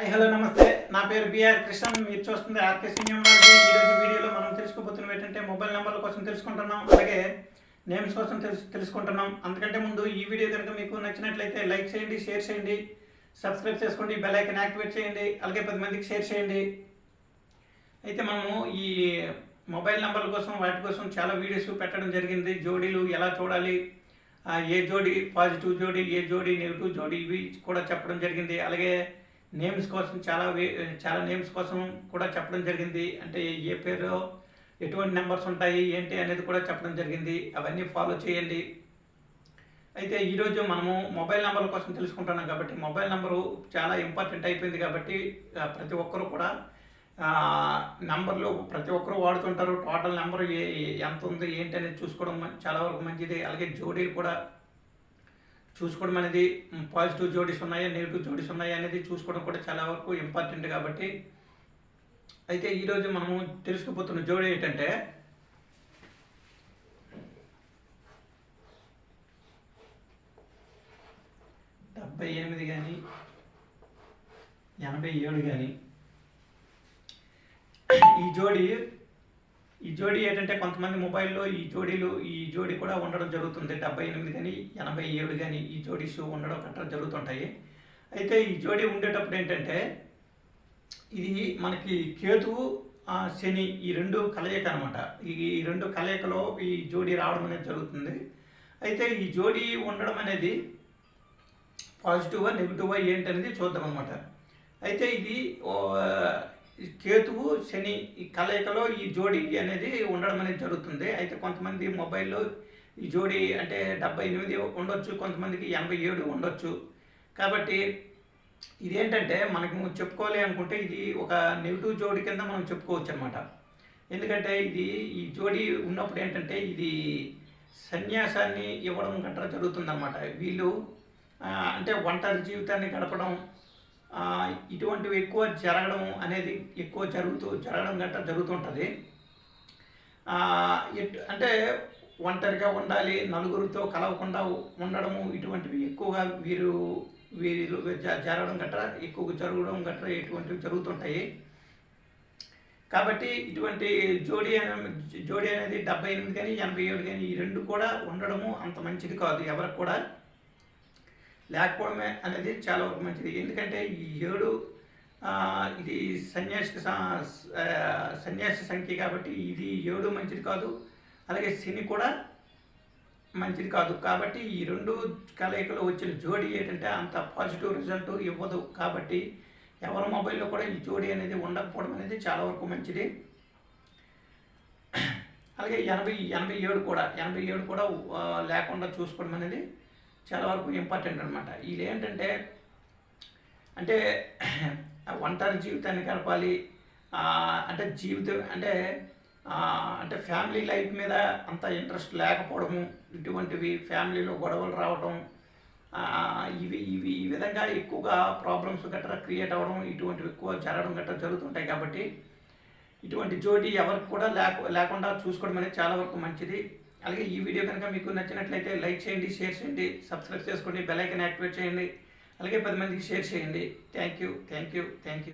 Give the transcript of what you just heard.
Hi hello నమస్తే. నా పేరు బిఆర్ కృష్ణ మీరు చూస్తుంది ఆర్కే న్యూమరాలజీ ఈ రోజు వీడియోలో మనం తెలుసుకోబోతున్నవి ఏంటంటే మొబైల్ నెంబర్ల కోసం తెలుసుకుంటున్నాం. అలాగే నేమ్స్ కోసం తెలుసు తెలుసుకుంటున్నాం. అందుకంటే ముందు ఈ వీడియో కనుక మీకు నచ్చినట్లయితే లైక్ చేయండి షేర్ చేయండి సబ్స్క్రైబ్ చేసుకోండి బెల్ ఐకన్ యాక్టివేట్ చేయండి అలాగే పది మందికి షేర్ చేయండి. అయితే మనము ఈ మొబైల్ నెంబర్ల కోసం వాటి కోసం చాలా వీడియోస్ పెట్టడం జరిగింది. జోడీలు ఎలా చూడాలి? ఏ జోడీ పాజిటివ్ జోడీ ఏ జోడీ నెగిటివ్ జోడీ ఇవి కూడా చెప్పడం జరిగింది. అలాగే నేమ్స్ కోసం చాలా వే- చాలా నేమ్స్ కోసం కూడా చెప్పడం జరిగింది. అంటే ఏ పేరు ఎటువంటి నెంబర్స్ ఉంటాయి ఏంటి అనేది కూడా చెప్పడం జరిగింది. అవన్నీ ఫాలో చేయండి. అయితే ఈరోజు మనము మొబైల్ నెంబర్ల కోసం తెలుసుకుంటున్నాం కాబట్టి మొబైల్ నెంబరు చాలా ఇంపార్టెంట్ అయిపోయింది కాబట్టి ప్రతి ఒక్కరు కూడా నెంబర్లు ప్రతి ఒక్కరు వాడుతుంటారు. టోటల్ నెంబర్ ఏ ఎంత ఉంది ఏంటి అనేది చూసుకోవడం చాలా వరకు మంచిది. అలాగే జోడీలు కూడా చూసుకోవడం అనేది పాజిటివ్ జోడీస్ ఉన్నాయా నెగిటివ్ జోడీస్ ఉన్నాయా అనేది చూసుకోవడం కూడా చాలా వరకు ఇంపార్టెంట్ కాబట్టి. అయితే ఈరోజు మనము తెలుసుకుపోతున్న జోడీ ఏంటంటే డెబ్బై ఎనిమిది కానీ ఎనభై ఏడు కానీ ఈ జోడీ ఈ జోడీ ఏంటంటే కొంతమంది మొబైల్లో ఈ జోడీలు ఈ జోడీ కూడా ఉండడం జరుగుతుంది. డెబ్బై ఎనిమిది కానీ ఎనభై ఏడు కానీ ఈ జోడీస్ ఉండడం గట్రా జరుగుతుంటాయి. అయితే ఈ జోడీ ఉండేటప్పుడు ఏంటంటే ఇది మనకి కేతువు ఆ, శని ఈ రెండు కలయిక అనమాట ఈ ఈ రెండు కలయికలో ఈ జోడీ రావడం అనేది జరుగుతుంది. అయితే ఈ జోడీ ఉండడం అనేది పాజిటివ్గా నెగిటివ్గా ఏంటనేది చూద్దాం అనమాట అయితే ఇది ఓ, కేతువు శని ఈ కలయికలో ఈ జోడి అనేది ఉండడం అనేది జరుగుతుంది. అయితే కొంతమంది మొబైల్లో ఈ జోడి అంటే డెబ్బై ఎనిమిది ఉండొచ్చు కొంతమందికి ఎనభై ఏడు ఉండొచ్చు. కాబట్టి ఇదేంటంటే మనకు చెప్పుకోవాలి అనుకుంటే ఇది ఒక నెగిటివ్ జోడి కింద మనం చెప్పుకోవచ్చు అనమాట ఎందుకంటే ఇది ఈ జోడీ ఉన్నప్పుడు ఏంటంటే ఇది సన్యాసాన్ని ఇవ్వడం గట్రా జరుగుతుందన్నమాట. వీళ్ళు అంటే ఒంటరి జీవితాన్ని గడపడం ఇటువంటివి ఎక్కువ జరగడం అనేది ఎక్కువ జరుగుతూ జరగడం గట్రా జరుగుతుంటుంది. ఆ, అంటే ఒంటరిగా ఉండాలి నలుగురితో కలవకుండా ఉండడము ఇటువంటివి ఎక్కువగా వీరు వీరిలో జరగడం గట్రా ఎక్కువ జరగడం గట్రా ఇటువంటివి జరుగుతుంటాయి. కాబట్టి ఇటువంటి జోడీ అనే జోడీ అనేది డెబ్బై ఎనిమిది కానీ ఎనభై ఏడు కానీ ఈ రెండు కూడా ఉండడము అంత మంచిది కాదు ఎవరికి కూడా. లేకపోవడమే అనేది చాలా వరకు మంచిది. ఎందుకంటే ఈ ఏడు ఇది సన్యాసి సన్యాసి సంఖ్య కాబట్టి ఇది ఏడు మంచిది కాదు. అలాగే శని కూడా మంచిది కాదు. కాబట్టి ఈ రెండు కలయికలో వచ్చిన జోడీ ఏంటంటే అంత పాజిటివ్ రిజల్ట్ ఇవ్వదు. కాబట్టి ఎవరి మొబైల్లో కూడా ఈ జోడీ అనేది ఉండకపోవడం అనేది చాలా వరకు మంచిది. అలాగే ఎనభై ఎనభై ఏడు కూడా ఎనభై ఏడు కూడా లేకుండా చూసుకోవడం అనేది చాలా వరకు ఇంపార్టెంట్ అనమాట వీళ్ళు ఏంటంటే అంటే ఒంటరి జీవితాన్ని గడపాలి. అంటే జీవితం అంటే అంటే ఫ్యామిలీ లైఫ్ మీద అంత ఇంట్రెస్ట్ లేకపోవడము ఇటువంటివి ఫ్యామిలీలో గొడవలు రావడం ఇవి ఇవి ఈ విధంగా ఎక్కువగా ప్రాబ్లమ్స్ గట్రా క్రియేట్ అవ్వడం ఇటువంటివి ఎక్కువ జరగడం గట్రా జరుగుతుంటాయి కాబట్టి ఇటువంటి జోడీ ఎవరికి కూడా లేక లేకుండా చూసుకోవడం అనేది చాలా వరకు మంచిది. అలాగే ఈ వీడియో కనుక మీకు నచ్చినట్లయితే లైక్ చేయండి షేర్ చేయండి సబ్స్క్రైబ్ చేసుకోండి బెల్ ఐకన్ యాక్టివేట్ చేయండి. అలాగే పది మందికి షేర్ చేయండి. Thank you thank you thank you.